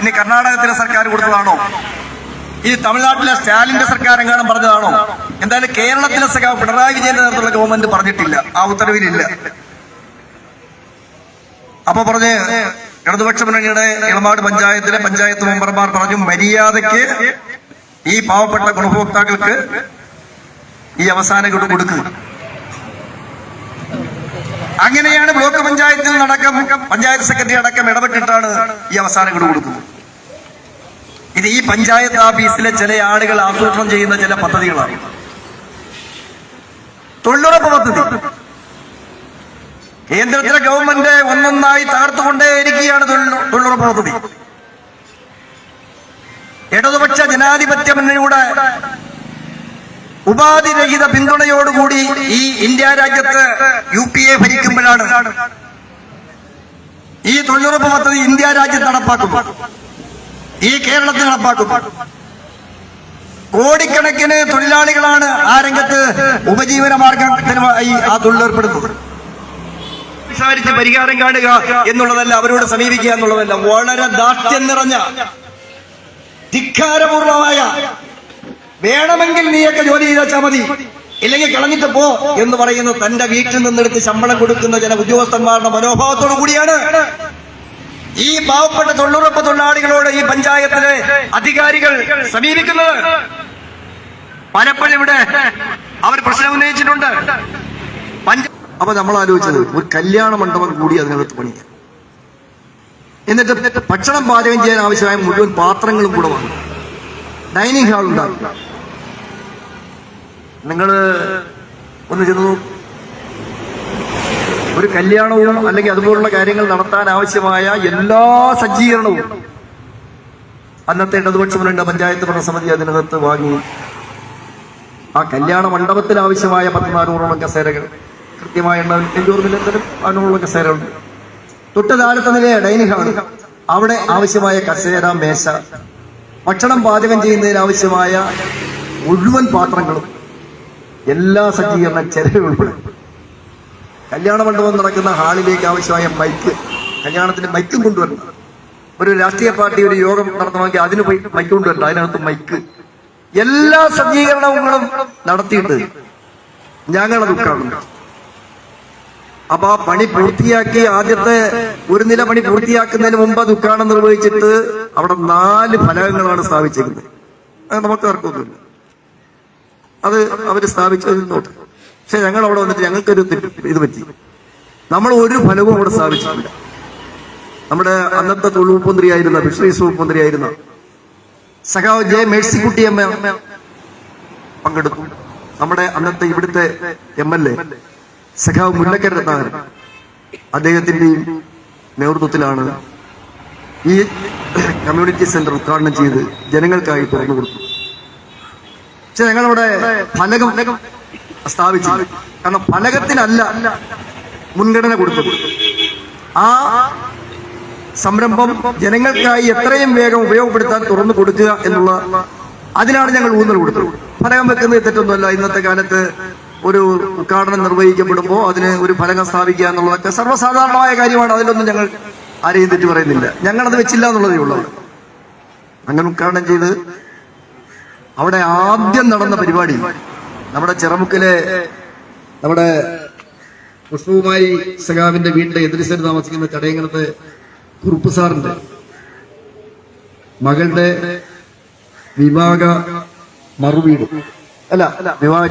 ഇനി കർണാടകത്തിലെ സർക്കാർ കൊടുത്തതാണോ? ഇനി തമിഴ്നാട്ടിലെ സ്റ്റാലിന്റെ സർക്കാർ എങ്ങാനും പറഞ്ഞതാണോ? എന്തായാലും കേരളത്തിലെ സഖാവ് പിണറായി വിജയന്റെ നേതൃത്വത്തിലുള്ള ഗവൺമെന്റ് പറഞ്ഞിട്ടില്ല. ആ ഉത്തരവിലില്ല. അപ്പൊ പറഞ്ഞ് ഇടതുപക്ഷ മുന്നണിയുടെ ഇളമാട് പഞ്ചായത്തിലെ പഞ്ചായത്ത് മെമ്പർമാർ പറഞ്ഞു മര്യാദയ്ക്ക് ഈ പാവപ്പെട്ട ഗുണഭോക്താക്കൾക്ക് ഈ അവസാന ഗഡു കൊടുക്കുക അങ്ങനെയാണ് ബ്ലോക്ക് പഞ്ചായത്തിൽ അടക്കം പഞ്ചായത്ത് സെക്രട്ടറി അടക്കം ഇടപെട്ടിട്ടാണ് ഈ അവസാനം കൂടെ കൊടുക്കുന്നത്. ഇത് ഈ പഞ്ചായത്ത് ഓഫീസിലെ ചില ആളുകൾ ആസൂത്രണം ചെയ്യുന്ന ചില പദ്ധതികളാണ്. തൊഴിലുറപ്പ് പദ്ധതി. കേന്ദ്രത്തിലെ ഗവൺമെന്റ് ഒന്നൊന്നായി തകർത്തുകൊണ്ടേയിരിക്കുകയാണ് തൊഴിലുറപ്പ് പദ്ധതി. ഇടതുപക്ഷ ജനാധിപത്യ മുന്നണിയുടെ ഉപാധിരഹിത പിന്തുണയോടുകൂടി ഈ ഇന്ത്യ രാജ്യത്ത് യു പി എ ഭരിക്കുമ്പോഴാണ് ഈ തൊഴിലുറപ്പ് പദ്ധതി ഇന്ത്യ രാജ്യത്ത് നടപ്പാക്കും ഈ കേരളത്തിൽ നടപ്പാക്കും കോടിക്കണക്കിന് തൊഴിലാളികളാണ് ആ രംഗത്ത് ഉപജീവന മാർഗത്തിനുമായി ആ തൊഴിലേർപ്പെടുന്നത് സംസാരിച്ച് പരിഹാരം കാണുക എന്നുള്ളതല്ല അവരോട് സമീപിക്കുക എന്നുള്ളതല്ല. വളരെ ദാഷ്ട്യം നിറഞ്ഞ ധിക്കാരപൂർവമായ വേണമെങ്കിൽ നീയൊക്കെ ജോലി ചെയ്താച്ചാ മതി. ഇല്ലെങ്കിൽ കളഞ്ഞിട്ട് പോ എന്ന് പറയുന്ന തന്റെ വീട്ടിൽ നിന്നെടുത്ത് ശമ്പളം കൊടുക്കുന്ന ചില ഉദ്യോഗസ്ഥന്മാരുടെ മനോഭാവത്തോടു കൂടിയാണ്. ഈ പാവപ്പെട്ട തൊഴിലുറപ്പ് തൊഴിലാളികളോട് ഈ പഞ്ചായത്തിലെ അധികാരികൾ സമീപിക്കുന്നത്. പലപ്പോഴും ഇവിടെ അവർ പ്രശ്നം ഉന്നയിച്ചിട്ടുണ്ട്. അപ്പൊ നമ്മൾ ആലോചിച്ചത് ഒരു കല്യാണ മണ്ഡപം കൂടി അതിനകത്ത് പണിയാം. എന്നിട്ട് ഭക്ഷണം പാചകം ചെയ്യാൻ ആവശ്യമായ മുഴുവൻ പാത്രങ്ങളും കൂടെ വന്നു ഡൈനിങ് ഹാൾ ഉണ്ടാക്കും നിങ്ങൾ ഒന്ന് ചെന്ന്. ഒരു കല്യാണവും അല്ലെങ്കിൽ അതുപോലുള്ള കാര്യങ്ങൾ നടത്താൻ ആവശ്യമായ എല്ലാ സജ്ജീകരണവും അന്നത്തെ ഇടതുപക്ഷ മുന്നണിയുടെ പഞ്ചായത്ത് ഭരണസമിതി അതിനകത്ത് വാങ്ങി. ആ കല്യാണ മണ്ഡപത്തിൽ ആവശ്യമായ പതിനാറോളം കസേരകൾ. കൃത്യമായ എണ്ണം കസേരകൾ തൊട്ട് താഴത്തെ നിലയെ ഡൈനിങ് ഹാൾ അവിടെ ആവശ്യമായ കസേര മേശ. ഭക്ഷണം പാചകം ചെയ്യുന്നതിന് ആവശ്യമായ മുഴുവൻ പാത്രങ്ങളും എല്ലാ സജ്ജീകരണ ചെലവ് കല്യാണ മണ്ഡപം നടക്കുന്ന ഹാളിലേക്ക് ആവശ്യമായ മൈക്ക് കല്യാണത്തിന് മൈക്കും കൊണ്ടുവരണം. ഒരു രാഷ്ട്രീയ പാർട്ടി ഒരു യോഗം നടത്തണമെങ്കിൽ അതിന് മൈക്ക് കൊണ്ടുവരണം. അതിനകത്ത് മൈക്ക്. എല്ലാ സജ്ജീകരണങ്ങളും നടത്തിയിട്ട് ഞങ്ങളത് ഉദ്ഘാടനം അപ്പൊ ആ പണി പൂർത്തിയാക്കി ആദ്യത്തെ ഒരു നില പണി പൂർത്തിയാക്കുന്നതിന് മുമ്പ് അത് ഉദ്ഘാടനം നിർവഹിച്ചിട്ട് അവിടെ നാല് ഫലകങ്ങളാണ് സ്ഥാപിച്ചിരിക്കുന്നത്. നമുക്ക് തർക്കമൊന്നുമില്ല അത് അവർ സ്ഥാപിച്ചതിൽ നോട്ട് പക്ഷെ ഞങ്ങൾ അവിടെ വന്നിട്ട് ഞങ്ങൾക്കൊരു ഇത് പറ്റി നമ്മൾ ഒരു ഫലവും അവിടെ സ്ഥാപിച്ചിട്ടില്ല. നമ്മുടെ അന്നത്തെ തൊഴിൽ വകുപ്പ് മന്ത്രിയായിരുന്ന ഫിഷറീസ് വകുപ്പ് മന്ത്രിയായിരുന്ന സഖാവ് ജെ മേഴ്സിക്കുട്ടി എ പങ്കെടുത്തു. നമ്മുടെ അന്നത്തെ ഇവിടുത്തെ എം എൽ എ സഖാവ് മുല്ലക്കര രത്നാകരൻ അദ്ദേഹത്തിന്റെയും നേതൃത്വത്തിലാണ് ഈ കമ്മ്യൂണിറ്റി സെന്റർ ഉദ്ഘാടനം ചെയ്ത് ജനങ്ങൾക്കായി തുറന്നു കൊടുത്തു. പക്ഷെ ഞങ്ങളവിടെ ഫലകം സ്ഥാപിച്ചു. കാരണം ഫലകത്തിനല്ല മുൻഗണന കൊടുത്തത്. ആ സംരംഭം ജനങ്ങൾക്കായി എത്രയും വേഗം ഉപയോഗപ്പെടുത്താൻ തുറന്നു കൊടുക്കുക എന്നുള്ള അതിനാണ് ഞങ്ങൾ ഊന്നൽ കൊടുത്തത്. ഫലകം വെക്കുന്നത് തെറ്റൊന്നുമല്ല. ഇന്നത്തെ കാലത്ത് ഒരു ഉദ്ഘാടനം നിർവഹിക്കപ്പെടുമ്പോൾ അതിന് ഒരു ഫലകം സ്ഥാപിക്കുക എന്നുള്ളതൊക്കെ സർവസാധാരണമായ കാര്യമാണ്. അതിലൊന്നും ഞങ്ങൾ ആരെയും തെറ്റു പറയുന്നില്ല ഞങ്ങളത് വെച്ചില്ല എന്നുള്ളതേ ഉള്ളൂ. അങ്ങനെ ഉദ്ഘാടനം ചെയ്ത് അവിടെ ആദ്യം നടന്ന പരിപാടി നമ്മുടെ ചിറമുക്കിലെ നമ്മുടെ പുഷ്പകുമാരി സഖാവിന്റെ വീട്ടിലെ എതിരിസരി താമസിക്കുന്ന ചടയങ്ങനത്തെ കുറുപ്പ് സാറിന്റെ മകളുടെ വിവാഹ മറുവീട്. അല്ല വിവാഹ